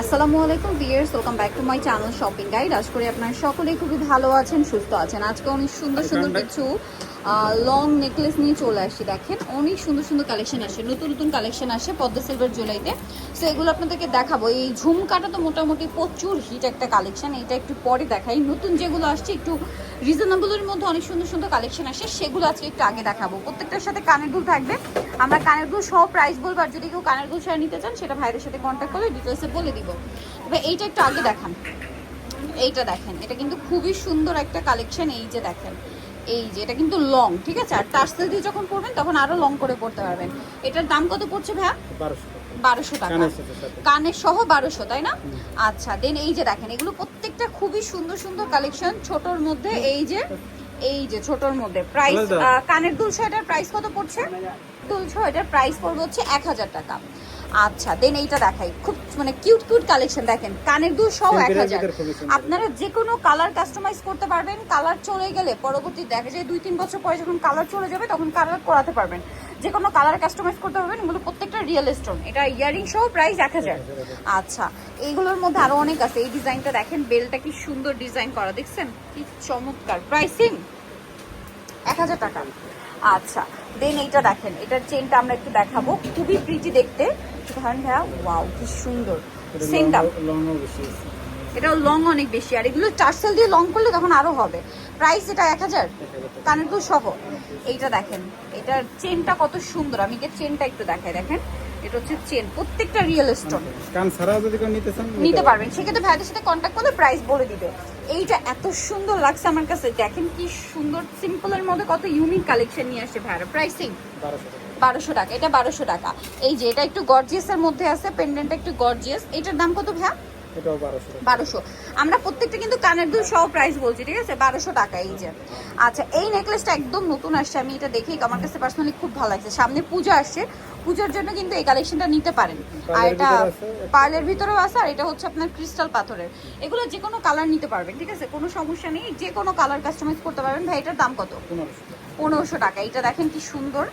আসসালামু আলাইকুম viewers welcome back to my channel shopping guide আশা করি আপনারা সকলেই খুবই ভালো আছেন সুস্থ আছেন। আজকে অনেক সুন্দর সুন্দর কিছু লং নেকলেস নিয়ে চলে আসছি দেখেন। অনেক সুন্দর সুন্দর কালেকশন আসে, নতুন নতুন কালেকশন আসে পদ্মা সিলভার জুয়েলারিতে সো এগুলো আপনাদেরকে দেখাবো। এই ঝুমকাটা তো মোটামুটি প্রচুর হিট একটা কালেকশন এটা একটু পরে দেখাই। নতুন যেগুলো আসছে, একটু রিজনেবলের মধ্যে অনেক সুন্দর সুন্দর কালেকশন আসে। সেগুলো আজকে একটু আগে দেখাবো। প্রত্যেকটার সাথে কানের দুল থাকবে। আমরা কানের দুল সহ প্রাইস বলব, আর যদি কেউ কানের দুল শেয়ার নিতে চান, সেটা ভাইদের সাথে কন্ট্যাক্ট করলে ডিটেলসে বলে দিব। তবে এইটা একটু আগে দেখান। এইটা দেখেন। এটা কিন্তু খুবই সুন্দর একটা কালেকশন এই যে দেখেন এই যে এটা কিন্তু লং ঠিক আছে? আর তার টার্সেল দিয়ে যখন পড়বেন তখন আরও লং করে পড়তে পারবেন। এটার দাম কত পড়ছে ভাইয়া? বারোশো টাকা। কানের সাথে সাথে। সহ বারোশো তাই না? আচ্ছা দেন এই যে দেখেন এগুলো প্রত্যেকটা খুবই সুন্দর সুন্দর কালেকশন ছোটর মধ্যে এই যে এই যে ছোটর মধ্যে। প্রাইস কানের দুলছো এটার প্রাইস কত পড়ছে? দুলছো এটার প্রাইস পড়বে হচ্ছে এক হাজার টাকা। আচ্ছা দেন এইটা দেখাই। খুব মানে কিউট কিউট কালেকশন দেখেন। কানের দুল সহ এক হাজার। আপনারা যে কোনো কালার কাস্টমাইজ করতে পারবেন। কালার চলে গেলে পরবর্তী দেখা যায় দুই তিন বছর পরে যখন কালার চলে যাবে তখন কালার করাতে পারবেন। যে কোনো কালার কাস্টমাইজ করতে পারবেন। এগুলো প্রত্যেকটা রিয়েল স্টোন এটা ইয়ারিং সহ প্রাইস এক হাজার। আচ্ছা এইগুলোর মধ্যে আরও অনেক আছে। এই ডিজাইনটা দেখেন বেলটা কি সুন্দর ডিজাইন করা। দেখছেন? কি চমৎকার। প্রাইসিং এক হাজার টাকা। আচ্ছা দেন এইটা দেখেন। এটার চেনটা আমরা একটু দেখাবো। খুবই প্রিটি দেখতে। ধরেন ভাইয়া ওয়াও কি সুন্দর। আছে। এটাও লং অনেক বেশি আর এগুলো চার্সেল দিয়ে লং করলে তখন আরও হবে। প্রাইস এটা এক হাজার কানের দুল সহ। এইটা দেখেন এটার চেনটা কত সুন্দর। আমি এর চেনটা একটু দেখাই দেখেন। এটা হচ্ছে চেন প্রত্যেকটা রিয়েল স্টোন কান ছাড়াও যদি কেউ নিতে চান নিতে পারবেন। সেক্ষেত্রে ভাইদের সাথে কন্ট্যাক্ট করলে প্রাইস বলে দিবে। এইটা এত সুন্দর লাগছে আমার কাছে। দেখেন কি সুন্দর সিম্পলের মধ্যে কত ইউনিক কালেকশন নিয়ে আসছে ভাইরা। প্রাইসিং বারোশো বারোশো টাকা এটা বারোশো টাকা। এই যে এটা একটু গর্জিয়াসের মধ্যে আছে পেন্ডেন্টটা একটু গর্জিয়াস এটার দাম কত ভাইয়া? বারোশো আমরা প্রত্যেকটা কিন্তু কানের দুল সহ প্রাইস বলছি ঠিক আছে? বারোশো টাকা এই যে। আচ্ছা এই নেকলেসটা একদম নতুন আসছে আমি এটা দেখেই আমার কাছে পার্সোনালি খুব ভালো লাগছে। সামনে পুজো আসছে পুজোর জন্য কিন্তু এই কালেকশনটা নিতে পারেন। আর এটা পার্লের ভিতরেও আছে আর এটা হচ্ছে আপনার ক্রিস্টাল পাথরের। এগুলো যে কোনো কালার নিতে পারবেন ঠিক আছে? কোনো সমস্যা নেই যে কোনো কালার কাস্টমাইজ করতে পারবেন। ভাই এটার দাম কত? পনেরোশো টাকা। এটা দেখেন কি সুন্দর।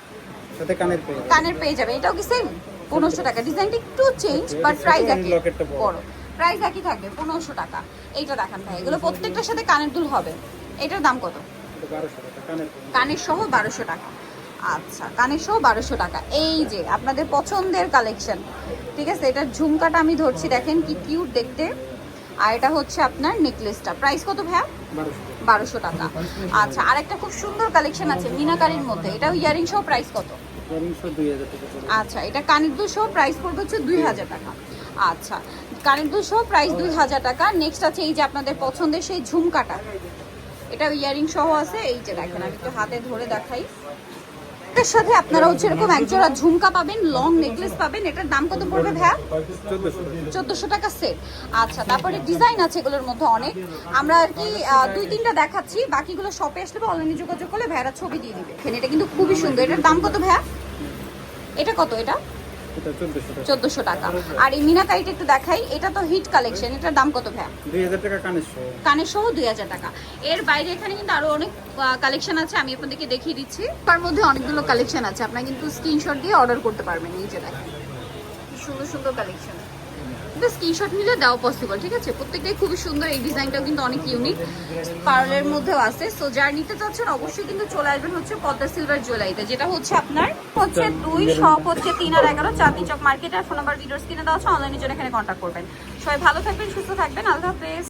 সাথে কানের পেয়ে যাবেন। কানের পেয়ে যাবে। এটাও কি সেম পনেরোশো টাকা। ডিজাইনটা একটু চেঞ্জ বাট প্রাইস একই। বড়। প্রাইস একই থাকবে পনেরোশো টাকা। এইটা দেখান ভাই এগুলো প্রত্যেকটার সাথে কানের দুল হবে। এটার দাম কত? টাকা কানের সহ বারোশো টাকা। আচ্ছা কানের সহ বারোশো টাকা। এই যে আপনাদের পছন্দের কালেকশন ঠিক আছে এটার ঝুমকাটা আমি ধরছি। দেখেন কি কিউট দেখতে। আর এটা হচ্ছে আপনার নেকলেসটা। প্রাইস কত ভাইয়া? বারোশো। টাকা। আচ্ছা আর একটা খুব সুন্দর কালেকশন আছে মিনাকারির মধ্যে। এটা ইয়ারিং সহ প্রাইস কত। আচ্ছা এটা কানের সহ প্রাইস পড়বে হচ্ছে দুই হাজার টাকা। আচ্ছা কানের সহ প্রাইস দুই হাজার টাকা। নেক্সট আছে এই যে আপনাদের পছন্দের সেই ঝুমকাটা। এটা ইয়ারিং সহ আছে। এই যে দেখেন আমি একটু হাতে ধরে দেখাই। এটার সাথে আপনারা হচ্ছে এরকম একজোড়া ঝুমকা পাবেন লং নেকলেস পাবেন, এটার দাম কত পড়বে ভাইয়া? চোদ্দোশো টাকা সেট আচ্ছা তারপরে ডিজাইন আছে এগুলোর মধ্যে অনেক। আমরা আর কি দুই তিনটা দেখাচ্ছি, বাকিগুলো শপে আসলে বা অনলাইনে যোগাযোগ করলে ভাইয়ারা ছবি দিয়ে দিবে। এটা কিন্তু খুবই সুন্দর। এটার দাম কত ভাইয়া? এটা কত এটা? এটা চোদ্দোশো টাকা। আর এই মিনাকারিটা একটু দেখাই এটা তো হিট কালেকশন এটার দাম কত দুই হাজার টাকা কানের সহ। কানের সহ দুই হাজার টাকা। এর বাইরে এখানে কিন্তু আরও অনেক কালেকশন আছে আমি আপনাদেরকে দেখিয়ে দিচ্ছি। তার মধ্যে অনেকগুলো কালেকশন আছে আপনারা কিন্তু স্ক্রিনশট দিয়ে অর্ডার করতে পারবেন এই দেখেন। সুন্দর সুন্দর কালেকশন কিন্তু স্ক্রিনশট নিলে দেওয়া পসিবল ঠিক আছে? প্রত্যেকটাই খুবই সুন্দর এই ডিজাইনটাও কিন্তু অনেক ইউনিক পার্লের মধ্যেও আছে। সো যার নিতে চাচ্ছেন অবশ্যই কিন্তু চলে আসবেন হচ্ছে পদ্মা সিলভার জুয়েলারিতে যেটা হচ্ছে আপনার হচ্ছে দুই শপ হচ্ছে তিন আর এগারো চাঁদনি চক মার্কেট আর ফোন নাম্বার ভিডিওস কিনে দেওয়া আছে অনলাইনের জন্য এখানে কন্ট্যাক্ট করবেন। সবাই ভালো থাকবেন সুস্থ থাকবেন। আল্লাহ হাফেজ।